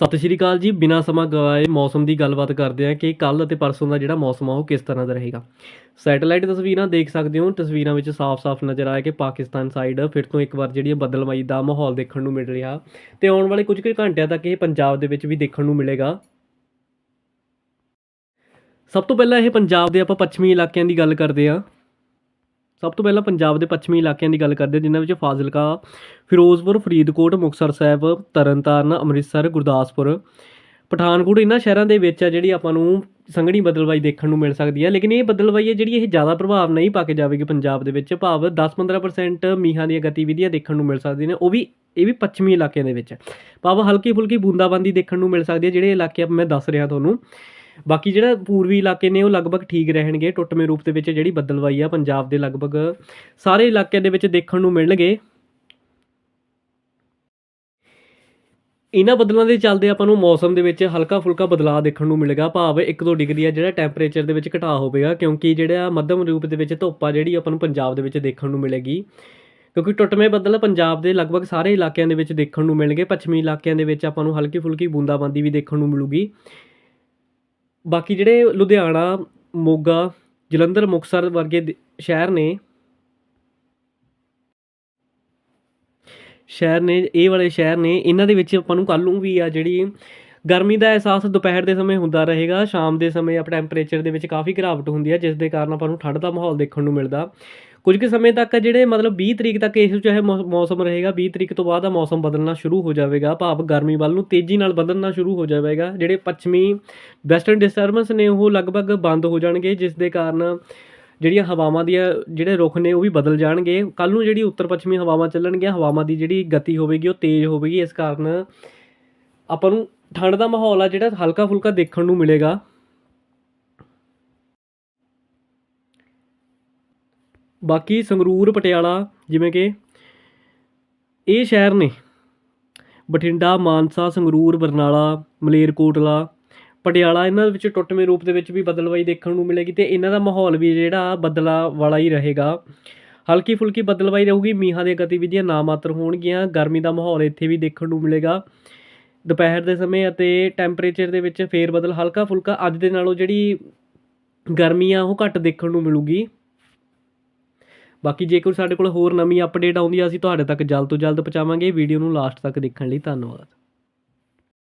ਸਤਿ ਸ਼੍ਰੀ ਅਕਾਲ ਜੀ। ਬਿਨਾਂ ਸਮਾਂ ਗਵਾਏ ਮੌਸਮ ਦੀ ਗੱਲਬਾਤ ਕਰਦੇ ਹਾਂ ਕਿ ਕੱਲ ਅਤੇ ਪਰਸੋਂ ਦਾ ਜਿਹੜਾ ਮੌਸਮ ਆ ਉਹ ਕਿਸ ਤਰ੍ਹਾਂ ਦਾ ਰਹੇਗਾ। ਸੈਟੇਲਾਈਟ ਤਸਵੀਰਾਂ ਦੇਖ ਸਕਦੇ ਹੋ। ਤਸਵੀਰਾਂ ਵਿੱਚ ਸਾਫ਼-ਸਾਫ਼ ਨਜ਼ਰ ਆਇਆ ਕਿ ਪਾਕਿਸਤਾਨ ਸਾਈਡ ਫਿਰ ਤੋਂ ਇੱਕ ਵਾਰ ਜਿਹੜੀ ਹੈ ਦਾ ਮਾਹੌਲ ਦੇਖਣ ਨੂੰ ਮਿਲ ਰਿਹਾ। ਤੇ ਆਉਣ ਵਾਲੇ ਕੁਝ ਕੁ ਘੰਟਿਆਂ ਤੱਕ ਇਹ ਪੰਜਾਬ ਦੇ ਵਿੱਚ ਵੀ ਦੇਖਣ ਨੂੰ ਮਿਲੇਗਾ। ਸਭ ਤੋਂ ਪਹਿਲਾਂ ਇਹ ਪੰਜਾਬ ਦੇ ਆਪਾਂ ਪੱਛਮੀ ਇਲਾਕਿਆਂ ਦੀ ਗੱਲ ਕਰਦੇ ਹਾਂ। ਸਭ ਤੋਂ ਪਹਿਲਾਂ ਪੰਜਾਬ ਦੇ ਪੱਛਮੀ ਇਲਾਕਿਆਂ ਦੀ ਗੱਲ ਕਰਦੇ ਹਾਂ, ਜਿਨ੍ਹਾਂ ਵਿੱਚ ਫਾਜ਼ਿਲਕਾ, ਫਿਰੋਜ਼ਪੁਰ, ਫਰੀਦਕੋਟ, ਮੁਕਤਸਰ ਸਾਹਿਬ, ਤਰਨਤਾਰਨ, ਅੰਮ੍ਰਿਤਸਰ, ਗੁਰਦਾਸਪੁਰ, ਪਠਾਨਕੋਟ ਇਹਨਾਂ ਸ਼ਹਿਰਾਂ ਦੇ ਵਿੱਚ ਆ ਜਿਹੜੀ ਆਪਾਂ ਨੂੰ ਸੰਘਣੀ ਬਦਲਵਾਈ ਦੇਖਣ ਨੂੰ ਮਿਲ ਸਕਦੀ ਹੈ। ਲੇਕਿਨ ਇਹ ਬਦਲਵਾਈ ਹੈ ਜਿਹੜੀ ਇਹ ਜ਼ਿਆਦਾ ਪ੍ਰਭਾਵ ਨਹੀਂ ਪਾ ਕੇ ਜਾਵੇਗੀ ਪੰਜਾਬ ਦੇ ਵਿੱਚ। ਭਾਵ 10-15% ਮੀਂਹਾਂ ਦੀਆਂ ਗਤੀਵਿਧੀਆਂ ਦੇਖਣ ਨੂੰ ਮਿਲ ਸਕਦੀਆਂ ਨੇ, ਉਹ ਵੀ, ਇਹ ਵੀ ਪੱਛਮੀ ਇਲਾਕਿਆਂ ਦੇ ਵਿੱਚ। ਭਾਵ ਹਲਕੀ ਫੁਲਕੀ ਬੂੰਦਾਬਾਂਦੀ ਦੇਖਣ ਨੂੰ ਮਿਲ ਸਕਦੀ ਹੈ, ਜਿਹੜੇ ਇਲਾਕੇ ਮੈਂ ਦੱਸ ਰਿਹਾ ਤੁਹਾਨੂੰ। ਬਾਕੀ ਜਿਹੜਾ ਪੂਰਬੀ ਇਲਾਕੇ ਨੇ ਉਹ ਲਗਭਗ ਠੀਕ ਰਹਿਣਗੇ, ਟੁੱਟਵੇਂ ਰੂਪ ਦੇ ਵਿੱਚ ਜਿਹੜੀ ਬੱਦਲਵਾਈ ਆ ਪੰਜਾਬ ਦੇ ਲਗਭਗ ਸਾਰੇ ਇਲਾਕਿਆਂ ਦੇ ਵਿੱਚ ਦੇਖਣ ਨੂੰ ਮਿਲਣਗੇ। ਇਹਨਾਂ ਬਦਲਾਂ ਦੇ ਚੱਲਦੇ ਆਪਾਂ ਨੂੰ ਮੌਸਮ ਦੇ ਵਿੱਚ ਹਲਕਾ ਫੁਲਕਾ ਬਦਲਾਅ ਦੇਖਣ ਨੂੰ ਮਿਲੇਗਾ। ਭਾਵ 1-2 ਡਿਗਰੀ ਆ ਜਿਹੜਾ ਟੈਂਪਰੇਚਰ ਦੇ ਵਿੱਚ ਘਟਾਅ ਹੋਵੇਗਾ, ਕਿਉਂਕਿ ਜਿਹੜਾ ਮੱਧਮ ਰੂਪ ਦੇ ਵਿੱਚ ਧੁੱਪ ਆ ਜਿਹੜੀ ਆਪਾਂ ਨੂੰ ਪੰਜਾਬ ਦੇ ਵਿੱਚ ਦੇਖਣ ਨੂੰ ਮਿਲੇਗੀ। ਕਿਉਂਕਿ ਟੁੱਟਵੇਂ ਬੱਦਲ ਪੰਜਾਬ ਦੇ ਲਗਭਗ ਸਾਰੇ ਇਲਾਕਿਆਂ ਦੇ ਵਿੱਚ ਦੇਖਣ ਨੂੰ ਮਿਲਣਗੇ। ਪੱਛਮੀ ਇਲਾਕਿਆਂ ਦੇ ਵਿੱਚ ਆਪਾਂ ਨੂੰ ਹਲਕੀ ਫੁਲਕੀ ਬੂੰਦਾਬਾਂਦੀ ਵੀ ਦੇਖਣ ਨੂੰ ਮਿਲੂਗੀ। ਬਾਕੀ ਜਿਹੜੇ ਲੁਧਿਆਣਾ, ਮੋਗਾ, ਜਲੰਧਰ, ਮੁਕਤਸਰ ਵਰਗੇ ਦ- ਸ਼ਹਿਰ ਨੇ ਸ਼ਹਿਰ ਨੇ, ਇਹ ਵਾਲੇ ਸ਼ਹਿਰ ਨੇ, ਇਹਨਾਂ ਦੇ ਵਿੱਚ ਆਪਾਂ ਨੂੰ ਕੱਲ੍ਹ ਨੂੰ ਵੀ ਆ ਜਿਹੜੀ ਗਰਮੀ ਦਾ ਅਹਿਸਾਸ ਦੁਪਹਿਰ ਦੇ ਸਮੇਂ ਹੁੰਦਾ ਰਹੇਗਾ, ਸ਼ਾਮ ਦੇ ਸਮੇਂ ਆਪਾਂ ਟੈਂਪਰੇਚਰ ਦੇ ਵਿੱਚ ਕਾਫੀ ਘਿਰਾਵਟ ਹੁੰਦੀ ਹੈ ਜਿਸ ਦੇ ਕਾਰਨ ਆਪਾਂ ਨੂੰ ਠੰਡ ਦਾ ਮਾਹੌਲ ਦੇਖਣ ਨੂੰ ਮਿਲਦਾ। ਕੁਝ ਕੁ ਸਮੇਂ ਤੱਕ ਜਿਹੜੇ ਮਤਲਬ 20 ਤਰੀਕ ਤੱਕ ਇਹ ਚਾਹੇ ਮੌਸਮ ਰਹੇਗਾ 20 ਤਰੀਕ ਤੋਂ ਬਾਅਦ ਆ ਮੌਸਮ ਬਦਲਣਾ ਸ਼ੁਰੂ ਹੋ ਜਾਵੇਗਾ, ਭਾਵ ਗਰਮੀ ਵੱਲ ਨੂੰ ਤੇਜ਼ੀ ਨਾਲ ਬਦਲਣਾ ਸ਼ੁਰੂ ਹੋ ਜਾਵੇਗਾ। ਜਿਹੜੇ ਪੱਛਮੀ ਵੈਸਟਰਨ ਡਿਸਟਰਬੈਂਸ ਨੇ ਉਹ ਲਗਭਗ ਬੰਦ ਹੋ ਜਾਣਗੇ, ਜਿਸ ਦੇ ਕਾਰਨ ਜਿਹੜੀਆਂ ਹਵਾਵਾਂ ਦੀਆਂ ਜਿਹੜੇ ਰੁੱਖ ਨੇ ਉਹ ਵੀ ਬਦਲ ਜਾਣਗੇ। ਕੱਲ ਨੂੰ ਜਿਹੜੀ ਉੱਤਰ ਪੱਛਮੀ ਹਵਾਵਾਂ ਚੱਲਣਗੀਆਂ, ਹਵਾਵਾਂ ਦੀ ਜਿਹੜੀ ਗਤੀ ਹੋਵੇਗੀ, ਉਹ ਤੇਜ਼ ਹੋਵੇਗੀ। ਇਸ ਕਾਰਨ ਆਪਾਂ ਨੂੰ ਠੰਡ ਦਾ ਮਾਹੌਲ ਆ ਜਿਹੜਾ ਹਲਕਾ ਫੁਲਕਾ ਦੇਖਣ ਨੂੰ ਮਿਲੇਗਾ। ਬਾਕੀ ਸੰਗਰੂਰ, ਪਟਿਆਲਾ, ਜਿਵੇਂ ਕਿ ਇਹ ਸ਼ਹਿਰ ਨੇ ਬਠਿੰਡਾ, ਮਾਨਸਾ, ਸੰਗਰੂਰ, ਬਰਨਾਲਾ ਮਲੇਰਕੋਟਲਾ ਪਟਿਆਲਾ, ਇਹਨਾਂ ਵਿੱਚ ਟੁੱਟਵੇਂ ਰੂਪ ਦੇ ਵਿੱਚ ਵੀ ਬਦਲਵਾਈ ਦੇਖਣ ਨੂੰ ਮਿਲੇਗੀ ਤੇ ਇਹਨਾਂ ਦਾ ਮਾਹੌਲ ਵੀ ਜਿਹੜਾ ਬਦਲਾ ਵਾਲਾ ਹੀ ਰਹੇਗਾ। ਹਲਕੀ ਫੁਲਕੀ ਬਦਲਵਾਈ ਰਹੂਗੀ, ਮੀਂਹਾਂ ਦੀਆਂ ਗਤੀਵਿਧੀਆਂ ਨਾ ਮਾਤਰ ਹੋਣਗੀਆਂ, ਗਰਮੀ ਦਾ ਮਾਹੌਲ ਇੱਥੇ ਵੀ ਦੇਖਣ ਨੂੰ ਮਿਲੇਗਾ। ਦੁਪਹਿਰ ਦੇ ਸਮੇਂ ਅਤੇ ਟੈਂਪਰੇਚਰ ਦੇ ਵਿੱਚ ਫੇਰ ਬਦਲ ਹਲਕਾ ਫੁਲਕਾ ਅੱਜ ਦੇ ਨਾਲੋਂ ਜਿਹੜੀ ਗਰਮੀ ਆ ਉਹ ਘੱਟ ਦੇਖਣ ਨੂੰ ਮਿਲੂਗੀ। ਬਾਕੀ ਜੇਕਰ ਸਾਡੇ ਕੋਲ ਹੋਰ ਨਵੀਂ ਅਪਡੇਟ ਆਉਂਦੀ ਆ, ਅਸੀਂ ਤੁਹਾਡੇ ਤੱਕ ਜਲਦ ਤੋਂ ਜਲਦ ਪਹੁੰਚਾਵਾਂਗੇ। ਵੀਡੀਓ ਨੂੰ ਲਾਸਟ ਤੱਕ ਦੇਖਣ ਲਈ ਧੰਨਵਾਦ।